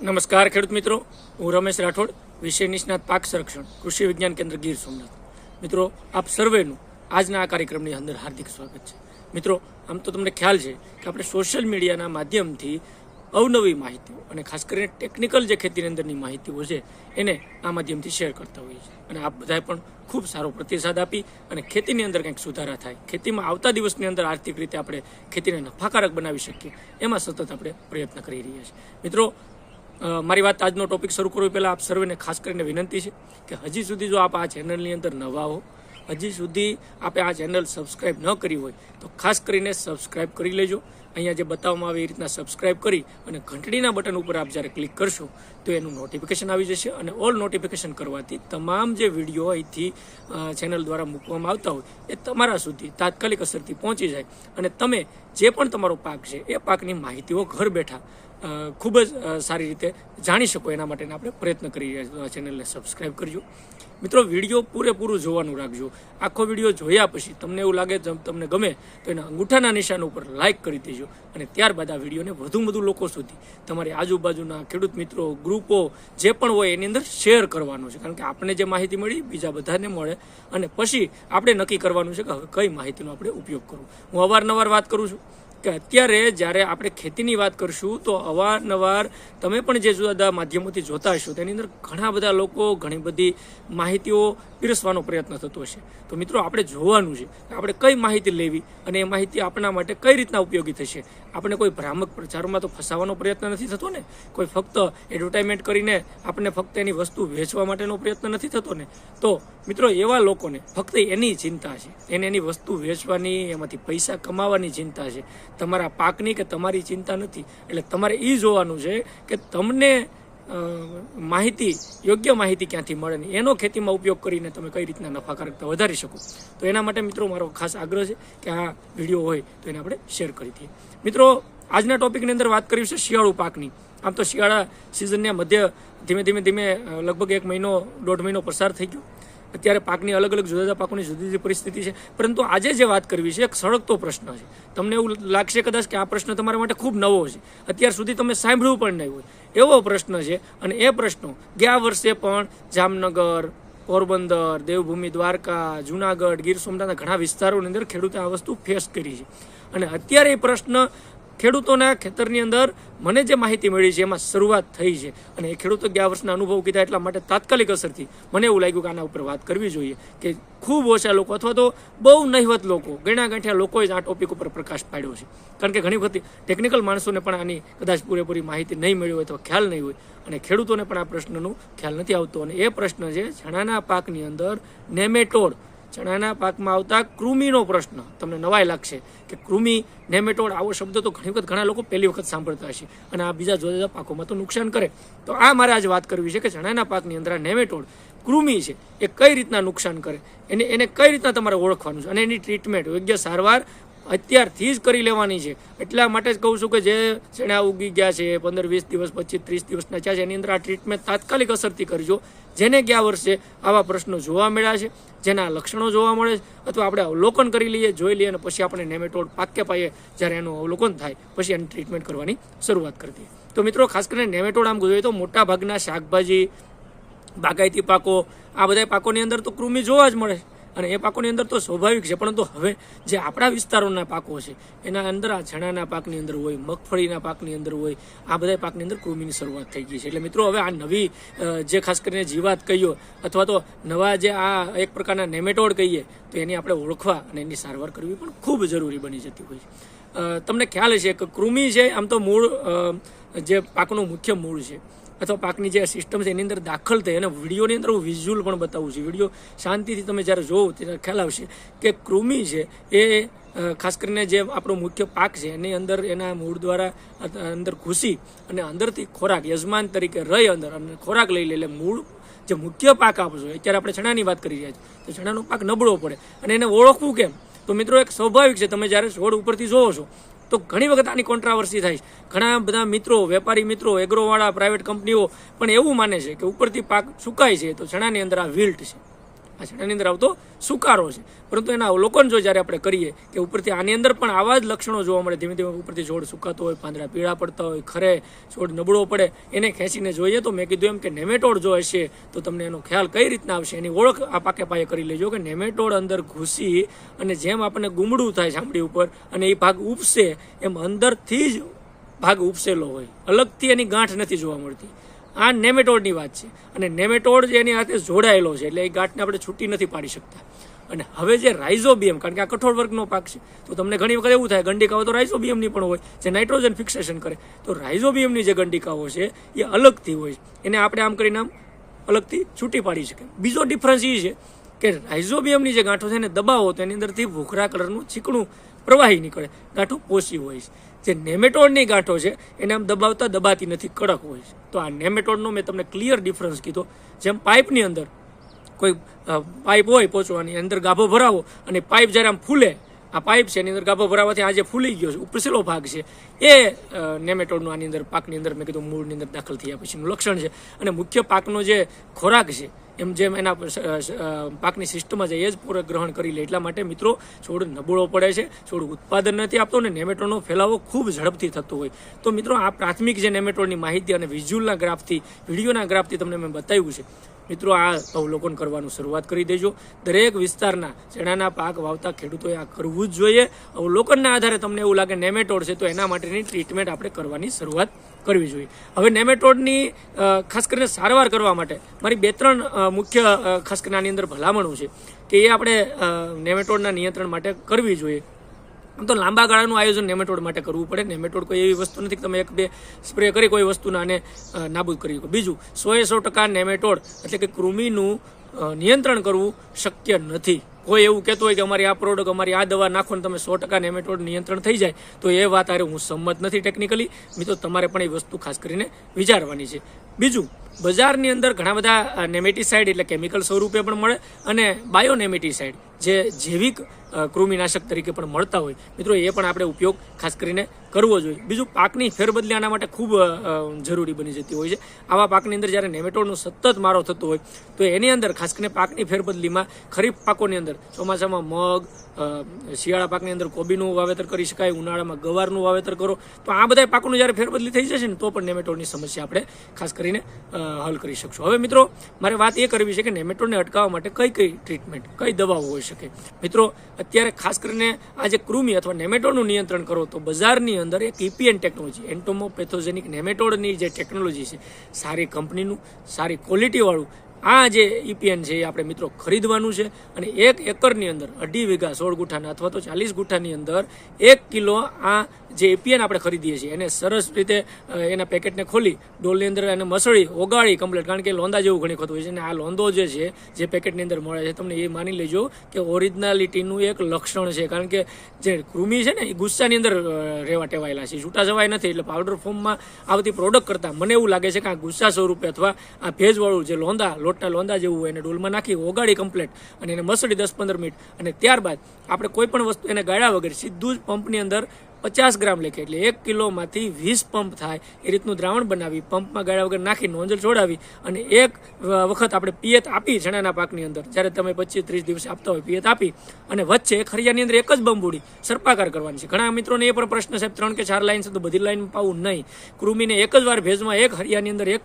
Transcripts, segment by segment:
નમસ્કાર ખેડૂત મિત્રો. હું રમેશ રાઠોડ, વિષય નિષ્ણાત પાક સંરક્ષણ, કૃષિ વિજ્ઞાન કેન્દ્ર ગીર સોમનાથ. મિત્રો, આપ સર્વેનું આજના આ કાર્યક્રમની અંદર હાર્દિક સ્વાગત છે. મિત્રો, આમ તો તમને ખ્યાલ છે કે આપણે સોશિયલ મીડિયાના માધ્યમથી અવનવી માહિતીઓ અને ખાસ કરીને ટેકનિકલ જે ખેતીની અંદરની માહિતીઓ છે, એને આ માધ્યમથી શેર કરતા હોઈએ છીએ. અને આપ બધાએ પણ ખૂબ સારો પ્રતિસાદ આપી અને ખેતીની અંદર કંઈક સુધારા થાય. ખેતીમાં આવતા દિવસની અંદર આર્થિક રીતે આપણે ખેતીને નફાકારક બનાવી શકીએ, એમાં સતત આપણે પ્રયત્ન કરી રહ્યા છીએ. મિત્રો મારી વાત આજનો ટોપિક શરૂ કરવી પહેલાં આપ સર્વેને ખાસ કરીને વિનંતી છે કે હજી સુધી જો આપ આ ચેનલની અંદર નવા હો, હજી સુધી આપે આ ચેનલ સબસ્ક્રાઈબ ન કરી હોય, તો ખાસ કરીને સબસ્ક્રાઈબ કરી લેજો. અહીંયા જે બતાવવામાં આવે એ રીતના સબસ્ક્રાઈબ કરી અને ઘંટડીના બટન ઉપર આપ જ્યારે ક્લિક કરશો, તો એનું નોટિફિકેશન આવી જશે અને ઓલ નોટિફિકેશન કરવાથી તમામ જે વીડિયો અહીંથી ચેનલ દ્વારા મૂકવામાં આવતા હોય, એ તમારા સુધી તાત્કાલિક અસરથી પહોંચી જાય. અને તમે જે પણ તમારો પાક છે, એ પાકની માહિતીઓ ઘર બેઠા ખૂબ જ સારી રીતે જાણી શકો એના માટેના આપણે પ્રયત્ન કરી રહ્યા છીએ. ચેનલને સબસ્ક્રાઈબ કરજો. મિત્રો, વીડિયો પૂરેપૂરું જોવાનું રાખજો. આખો વીડિયો જોયા પછી તમને એવું લાગે તમ- તમને ગમે, તો એના અંગૂઠાના નિશાન ઉપર લાઇક કરી દેજો અને ત્યારબાદ આ વિડીયોને વધુ વધુ લોકો સુધી તમારી આજુબાજુના ખેડૂત મિત્રો, ગ્રુપો, જે પણ હોય એની અંદર શેર કરવાનું છે. કારણ કે આપણે જે માહિતી મળી, બીજા બધાને મળે અને પછી આપણે નક્કી કરવાનું છે કે હવે કઈ માહિતીનો આપણે ઉપયોગ કરવો. હું અવારનવાર વાત કરું છું. કે અત્યારે જ્યારે આપણે ખેતીની વાત કરશું તો અવારનવાર તમે પણ જે જુદા જુદા માધ્યમોથી જોતા હશો, તેની અંદર ઘણા બધા લોકો ઘણી બધી માહિતીઓ પીરસવાનો પ્રયત્ન થતો હશે. તો મિત્રો, આપણે જોવાનું છે આપણે કઈ માહિતી લેવી અને એ માહિતી આપણા માટે કઈ રીતના ઉપયોગી થશે. આપણે કોઈ ભ્રામક પ્રચારોમાં તો ફસાવાનો પ્રયત્ન નથી થતો ને? કોઈ ફક્ત એડવર્ટાઇઝમેન્ટ કરીને આપણને ફક્ત એની વસ્તુ વેચવા માટેનો પ્રયત્ન નથી થતો ને? તો મિત્રો, એવા લોકોને ફક્ત એની ચિંતા છે. એને એની વસ્તુ વેચવાની, એમાંથી પૈસા કમાવાની ચિંતા છે. તમારા પાકની કે તમારી ચિંતા નથી. એટલે તમારે એ જોવાનું છે કે તમને માહિતી, યોગ્ય માહિતી ક્યાંથી મળે ને એનો ખેતીમાં ઉપયોગ કરીને તમે કઈ રીતના નફાકારકતા વધારી શકો. તો એના માટે મિત્રો મારો ખાસ આગ્રહ છે કે આ વીડિયો હોય તો એને આપણે શેર કરી દઈએ. મિત્રો, આજના ટોપિકની અંદર વાત કરી છે શિયાળુ પાકની. આમ તો શિયાળા સિઝનને મધ્ય ધીમે ધીમે ધીમે લગભગ એક મહિનો, દોઢ મહિનો પસાર થઈ ગયો. અત્યારે પાકની અલગ અલગ જુદા જુદા પાકોની જુદી જુદી પરિસ્થિતિ છે. પરંતુ આજે જે વાત કરવી છે, એક સળગતો પ્રશ્ન છે. તમને એવું લાગશે કદાચ કે આ પ્રશ્ન તમારા માટે ખૂબ નવો છે. અત્યાર સુધી તમે સાંભળ્યું પણ નહીં હોય. એવો પ્રશ્ન છે અને એ પ્રશ્નો ગયા વર્ષે પણ જામનગર, પોરબંદર, દેવભૂમિ, દ્વારકા, જુનાગઢ, ગીર સોમનાથના ઘણા વિસ્તારોની અંદર ખેડૂતે આ વસ્તુ ફેસ કરી છે. અને અત્યારે એ પ્રશ્ન ખેડૂતોના ખેતરની અંદર મને જે માહિતી મળી છે, એમાં શરૂઆત થઈ છે. અને એ ખેડૂતો ગયા વર્ષના અનુભવ કીધા એટલા માટે તાત્કાલિક અસરથી મને એવું લાગ્યું કે આના ઉપર વાત કરવી જોઈએ કે ખૂબ ઓછા લોકો અથવા તો બહુ નહિવત લોકો ગણ્યા ગાંઠ્યા લોકોએ જ આ ટોપિક ઉપર પ્રકાશ પાડ્યો છે. કારણ કે ઘણી વખત ટેકનિકલ માણસોને પણ આની કદાચ પૂરેપૂરી માહિતી નહીં મળી હોય તો ખ્યાલ નહીં હોય. અને ખેડૂતોને પણ આ પ્રશ્નનો ખ્યાલ નથી આવતો. અને એ પ્રશ્ન છે ચણાના પાકની અંદર નેમેટોડ ચણાના પાકમાં આવતા કૃમિનો પ્રશ્ન. તમને નવાઈ લાગશે કે કૃમિ, નેમેટોડ આવો શબ્દ તો ઘણી વખત ઘણા લોકો પહેલી વખત સાંભળતા હશે અને આ બીજા જુદા જુદા પાકોમાં તો નુકસાન કરે. તો આ મારે આજે વાત કરવી છે કે ચણાના પાકની અંદર આ નેમેટોડ, કૃમિ છે, એ કઈ રીતના નુકસાન કરે? એને એને કઈ રીતના તમારે ઓળખવાનું છે? અને એની ટ્રીટમેન્ટ યોગ્ય સારવાર અત્યારથી જ કરી લેવાની છે. એટલા માટે જ કહું છું કે જે ચણા ઉગી ગયા છે, પંદર વીસ દિવસ પચીસ ત્રીસ દિવસના થયા છે, એની અંદર આ ટ્રીટમેન્ટ તાત્કાલિક અસરથી કરજો. જેને ગયા વર્ષે આવા પ્રશ્નો જોવા મળ્યા છે, જેના લક્ષણો જોવા મળે છે, અથવા આપણે અવલોકન કરી લઈએ, જોઈ લઈએ અને પછી આપણે નેમેટોડ પાકે પાઈએ જ્યારે એનું અવલોકન થાય, પછી એની ટ્રીટમેન્ટ કરવાની શરૂઆત કરી દઈએ તો મિત્રો, ખાસ કરીને નેમેટોડ આમ જોઈએ તો મોટા ભાગના શાકભાજી, બાગાયતી પાકો, આ બધા પાકોની અંદર તો કૃમિ જોવા જ મળે છે. અને એ પાકોની અંદર તો સ્વાભાવિક છે, પરંતુ હવે જે આપણા વિસ્તારોના પાકો છે, એના અંદર આ ચણાના પાકની અંદર હોય, મગફળીના પાકની અંદર હોય, આ બધા પાકની અંદર કૃમિની શરૂઆત થઈ ગઈ છે. એટલે મિત્રો, હવે આ નવી જે ખાસ કરીને જીવાત કહીએ, અથવા તો નવા જે આ એક પ્રકારના નેમેટોડ કહીએ, તો એની આપણે ઓળખવા અને એની સારવાર કરવી પણ ખૂબ જરૂરી બની જતી હોય છે. તમને ખ્યાલ છે કે કૃમિ છે, આમ તો મૂળ જે પાકનું મુખ્ય મૂળ છે. અથવા પાકની જે સિસ્ટમ છે એની અંદર દાખલ થઈ. અને વિડીયોની અંદર હું વિઝ્યુઅલ પણ બતાવું છું. વીડિયો શાંતિથી તમે જ્યારે જોવો ત્યારે ખ્યાલ આવશે કે કૃમિ છે એ ખાસ કરીને જે આપણો મુખ્ય પાક છે એની અંદર એના મૂળ દ્વારા અંદર ઘૂસી અને અંદરથી ખોરાક, યજમાન તરીકે રહી અંદર અને ખોરાક લઈ લે. એટલે મૂળ જે મુખ્ય પાક આપશો અત્યારે આપણે ચણાની વાત કરી રહ્યા છીએ. તો ચણાનો પાક નબળો પડે. અને એને ઓળખવું કેમ? તો મિત્રો એક સ્વાભાવિક છે, તમે જ્યારે છોડ ઉપરથી જોવો છો તો ઘણી વખત આની કોન્ટ્રાવર્સી થાય છે. ઘણા બધા મિત્રો, વેપારી મિત્રો એગ્રોવાળા પ્રાઇવેટ કંપનીઓ પણ એવું માને છે કે ઉપરથી પાક સુકાય છે તો ચણાની અંદર આ વિલ્ટ છે. આ ચણાની અંદર આવતો સુકારો છે. પરંતુ એના અવલોકન જો જ્યારે આપણે કરીએ કે ઉપરથી આની અંદર પણ આવા જ લક્ષણો જોવા મળે, ધીમે ધીમે ઉપરથી છોડ સુકાતો હોય, પાંદડા પીળા પડતા હોય, ખરે છોડ નબળો પડે, એને ખેંચીને જોઈએ તો મેં કીધું એમ કે નેમેટોડ જો હશે તો તમને એનો ખ્યાલ કઈ રીતના આવશે? એની ઓળખ આ પાકે પાયે કરી લેજો કે નેમેટોડ અંદર ઘૂસી અને જેમ આપણને ગુમડું થાય ચામડી ઉપર અને એ ભાગ ઉપસે, એમ અંદરથી જ ભાગ ઉપસેલો હોય. અલગથી એની ગાંઠ નથી જોવા મળતી. આ નેમેટોડની વાત છે. અને નેમેટોડ જે એની સાથે જોડાયેલો છે, એટલે એ ગાંઠને આપણે છૂટી નથી પાડી શકતા. અને હવે જે રાઇઝોબિયમ, કારણ કે આ કઠોળ વર્ગનો પાક છે, તો તમને ઘણી વખત એવું થાય, ગંડિકાઓ તો રાઇઝોબિયમની પણ હોય, જે નાઇટ્રોજન ફિક્સેશન કરે. તો રાઇઝોબિયમની જે ગંડિકાઓ છે, એ અલગથી હોય છે. એને આપણે આમ કરીને આમ અલગથી છૂટી પાડી શકે બીજો ડિફરન્સ એ છે કે રાઇઝોબિયમની જે ગાંઠો છે, એને દબાવો, તો એની અંદરથી ભૂખરા કલરનું ચીકણું પ્રવાહી નીકળે, ગાંઠો પોષી હોય છે. જે નેમેટોડની ગાંઠો છે, એને આમ દબાવતા દબાતી નથી, કડક હોય છે. તો આ નેમેટોડનો મેં તમને ક્લિયર ડિફરન્સ કીધો. જેમ પાઇપની અંદર કોઈ પાઇપ હોય પહોંચવાની અંદર ગાભો ભરાવો અને પાઇપ જ્યારે આમ ફૂલે આ પાઇપ છે, એની અંદર ગાભો ભરાવાથી આજે ફૂલી ગયો છે ઉપરસેલો ભાગ છે, એ નેમેટોડનું આની અંદર, પાકની અંદર મેં કીધું મૂળની અંદર દાખલ થયા પછીનું લક્ષણ છે. અને મુખ્ય પાકનો જે ખોરાક છે, એમ જેમ એના પાકની સિસ્ટમમાં જઈએ જ પૂરક ગ્રહણ કરી લે એટલા માટે મિત્રો છોડ નબળો પડે છે, છોડ ઉત્પાદન નથી આપતો અને નેમેટોડનો ફેલાવો ખૂબ ઝડપથી થતો હોય. તો મિત્રો આ પ્રાથમિક જે નેમેટોડની માહિતી અને વિઝ્યુઅલના ગ્રાફથી વિડીયોના ગ્રાફથી તમને મેં બતાવ્યું છે. મિત્રો, આ અવલોકન કરવાનું શરૂઆત કરી દેજો. દરેક વિસ્તારના ચણાના પાક વાવતા ખેડૂતોએ આ કરવું જ જોઈએ. અવલોકનના આધારે તમને એવું લાગે નેમેટોડ છે, તો એના માટેની ટ્રીટમેન્ટ આપણે કરવાની શરૂઆત કરવી જોઈએ. હવે નેમેટોડની ખાસ કરીને સારવાર કરવા માટે મારી બે ત્રણ મુખ્ય ખાસ કરીને આની અંદર ભલામણો છે કે એ આપણે નેમેટોડના નિયંત્રણ માટે કરવી જોઈએ. આમ તો લાંબા ગાળાનું આયોજન નેમેટોડ માટે કરવું પડે. નેમેટોડ કોઈ એવી વસ્તુ નથી કે તમે એક બે સ્પ્રે કરી કોઈ વસ્તુના અને નાબૂદ કરી શકો. બીજું સો એ સો ટકા નેમેટોડ એટલે કે કૃમિનું નિયંત્રણ કરવું શક્ય નથી. કોઈ એવું કહેતું હોય કે અમારી આ પ્રોડક્ટ અમારી આ દવા નાખો ને તમે સો ટકા નેમેટોડ નિયંત્રણ થઈ જાય, તો એ વાત આરે હું સંમત નથી ટેકનિકલી મિત્રો, તમારે પણ એ વસ્તુ ખાસ કરીને વિચારવાની છે. બીજું બજારની અંદર ઘણા બધા નેમેટિસાઇડ એટલે કેમિકલ સ્વરૂપે પણ મળે અને બાયોનેમેટિસાઇડ, જે જૈવિક કૃમિનાશક તરીકે પણ મળતા હોય. મિત્રો, એ પણ આપણે ઉપયોગ ખાસ કરીને કરવો જોઈએ. બીજું, પાકની ફેરબદલી આના માટે ખૂબ જરૂરી બની જતી હોય છે. આવા પાકની અંદર જ્યારે નેમેટોડનો સતત મારો થતો હોય, તો એની અંદર ખાસ કરીને પાકની ફેરબદલીમાં ખરીફ પાકોની અંદર ચોમાસામાં મગ શિયાળા પાકની અંદર કોબીનું વાવેતર કરી શકાય, ઉનાળામાં ગવારનું વાવેતર કરો. તો આ બધા પાકોનું જ્યારે ફેરબદલી થઈ જશે ને, તો પણ નેમેટોડની સમસ્યા આપણે ખાસ કરીને હલ કરી શકશું. હવે મિત્રો, મારે વાત એ કરવી છે કે નેમેટોડને અટકાવવા માટે કઈ કઈ ટ્રીટમેન્ટ, કઈ દવાઓ હોઈ શકે? મિત્રો, અત્યારે ખાસ કરીને આ જે કૃમિ અથવા નેમેટોડનું નિયંત્રણ કરો તો બજારની અંદર એક ઇપીએન ટેકનોલોજી, એન્ટોમોપેથોજેનિક નેમેટોડની જે ટેકનોલોજી છે, સારી કંપનીનું, સારી ક્વોલિટીવાળું, આ જે ઇપીએન છે એ આપણે મિત્રો ખરીદવાનું છે અને એક એકરની અંદર અઢી વીઘા સોળ ગુઠાના અથવા તો ચાલીસ ગુઠાની અંદર એક કિલો આ જે એપીએન આપણે ખરીદીએ છીએ, એને સરસ રીતે એના પેકેટને ખોલી, ડોલની અંદર એને મસળી, ઓગાળી કમ્પ્લીટ કારણ કે લોંદા જેવું ઘણી વખત હોય છે અને આ લોંદો જે છે, જે પેકેટની અંદર મળે છે, તમને એ માની લેજો કે ઓરિજિનાલિટીનું એક લક્ષણ છે. કારણ કે જે કૃમિ છે ને, એ ગુસ્સાની અંદર રહેવા ટેવાયેલા છે. છૂટા જવાય નથી, એટલે પાવડર ફોર્મમાં આવતી પ્રોડક્ટ કરતાં મને એવું લાગે છે કે આ ગુસ્સા સ્વરૂપે અથવા આ ભેજવાળું જે લોંદા લોટના લોંદા જેવું હોય, એને ડોલમાં નાખી, ઓગાળી કમ્પ્લીટ અને એને મસળી દસ પંદર મિનિટ. અને ત્યારબાદ આપણે કોઈ પણ વસ્તુ એને ગાળ્યા વગર સીધું જ પંપની અંદર પચાસ ગ્રામ લેખે, એટલે એક કિલોમાંથી વીસ પંપ થાય. એ રીતનું દ્રાવણ બનાવી, પંપમાં ગાળ્યા વગર નાખી નોંજલ છોડાવી અને એક વખત આપણે પિયત આપી ચણાના પાકની અંદર. જ્યારે તમે પચીસ ત્રીસ દિવસે આપતા હોય પિયત આપી અને વચ્ચે ખરિયાની અંદર એક જ બંબુડી સર્પાકાર કરવાની છે. ઘણા મિત્રોને એ પણ પ્રશ્ન સાહેબ ત્રણ કે ચાર લાઈન છે તો બધી લાઈન પાવું નહીં. કૃમિને એક જ વાર ભેજમાં એક હરિયાની અંદર એક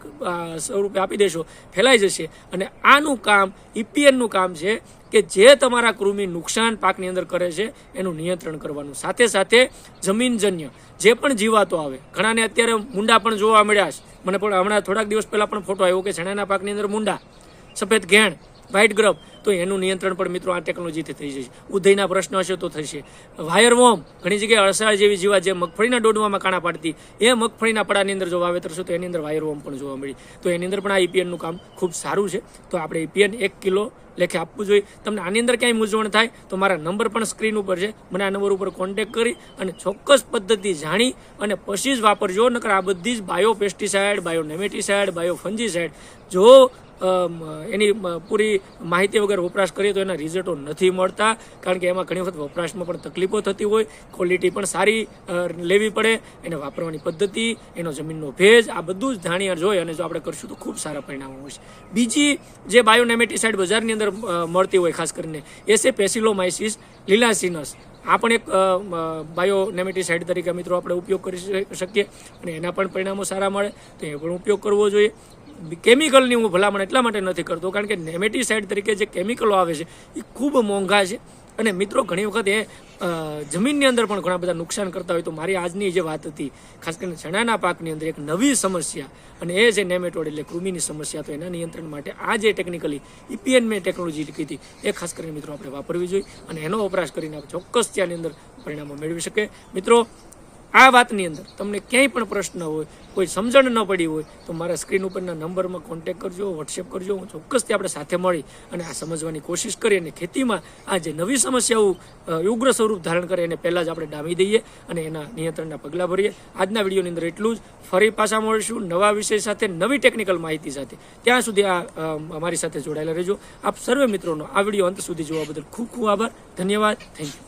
સ્વરૂપે આપી દેશો, ફેલાઈ જશે. અને આનું કામ ઈપીએનનું કામ છે કે જે તમારા કૃમિ નુકસાન પાકની અંદર કરે છે, એનું નિયંત્રણ કરવાનું. સાથે સાથે જમીનજન્ય, જે પણ જીવાતો આવે, ઘણાને અત્યારે મુંડા પણ જોવા મળ્યા છે. મને પણ હમણાં થોડાક દિવસ પહેલાં પણ ફોટો આવ્યો કે ચણાના પાકની અંદર મુંડા, સફેદ ઘેણ વ્હાઇટ ગ્રબ તો એનું નિયંત્રણ પણ મિત્રો આ ટેકનોલોજીથી થઈ જશે. ઉધઈના પ્રશ્ન હશે તો થશે. વાયર વોમ ઘણી જગ્યાએ અળસાળ જેવી જીવા જે મગફળીના ડોડવામાં કાણા પાડતી, એ મગફળીના પડાની અંદર જો વાવેતર છે તો એની અંદર વાયર વોમ પણ જોવા મળી. તો એની અંદર પણ આ ઈપીએનનું કામ ખૂબ સારું છે. તો આપણે ઈપીએન એક કિલો લેખે આપવું જોઈએ. તમને આની અંદર ક્યાંય મૂંઝવણ થાય તો મારા નંબર પણ સ્ક્રીન ઉપર છે. મને આ નંબર ઉપર કોન્ટેક કરી અને ચોક્કસ પદ્ધતિ જાણી અને પછી જ વાપરજો. નકર આ બધી જ bio pesticide bio nematicide bio fungicide જો એની પૂરી માહિતી વગર વપરાશ કરીએ તો એના રિઝલ્ટો નથી મળતા, કારણ કે એમાં ઘણી વખત વપરાશમાં પણ તકલીફો થતી હોય ક્વોલિટી પણ સારી લેવી પડે, એને વાપરવાની પદ્ધતિ, એનો જમીનનો ભેજ, આ બધું જ ધાણીયાર જોઈ અને જો આપણે કરશું તો ખૂબ સારા પરિણામો મળશે. બીજી જે બાયોનેમેટિસાઇડ બજારની અંદર મળતી હોય, ખાસ કરીને એ છે પેસિલોમાઇસિસ, લીલાસિનસ, આ પણ એક બાયોનેમેટિસાઇડ તરીકે મિત્રો આપણે ઉપયોગ કરી શક- શકીએ અને એના પણ પરિણામો સારા મળે, તો એ પણ ઉપયોગ કરવો જોઈએ. કેમિકલની હું ભલામણ એટલા માટે નથી કરતો, કારણ કે નેમેટીસાઇડ તરીકે જે કેમિકલો આવે છે, એ ખૂબ મોંઘા છે. અને મિત્રો, ઘણી વખત એ જમીનની અંદર પણ ઘણા બધા નુકસાન કરતા હોય. તો મારી આજની જે વાત હતી, ખાસ કરીને ચણાના પાકની અંદર એક નવી સમસ્યા, અને એ જે નેમેટોડ એટલે કૃમિની સમસ્યા, તો એના નિયંત્રણ માટે આ જે ટેકનિકલી ઇપીએન મેં ટેકનોલોજી કીધી એ ખાસ કરીને મિત્રો આપણે વાપરવી જોઈએ. અને એનો વપરાશ કરીને ચોક્કસ ત્યાંની અંદર પરિણામો મેળવી શકે મિત્રો આ વાતની અંદર તમને ક્યાંય પણ પ્રશ્ન હોય, કોઈ સમજણ ન પડી હોય, તો મારા સ્ક્રીન ઉપરના નંબરમાં કોન્ટેક કરજો વોટ્સએપ કરજો, હું ચોક્કસથી આપણે સાથે મળી અને આ સમજવાની કોશિશ કરીએ અને ખેતીમાં આ જે નવી સમસ્યાઓ ઉગ્ર સ્વરૂપ ધારણ કરે એને પહેલાં જ આપણે ડામી દઈએ અને એના નિયંત્રણના પગલાં ભરીએ. આજના વિડીયોની અંદર એટલું જ. ફરી પાછા મળીશું નવા વિષય સાથે, નવી ટેકનિકલ માહિતી સાથે. ત્યાં સુધી આ અમારી સાથે જોડાયેલા રહેજો. આપ સર્વે મિત્રોનો આ વીડિયો અંત સુધી જોવા બદલ ખૂબ ખૂબ આભાર. ધન્યવાદ. Thank you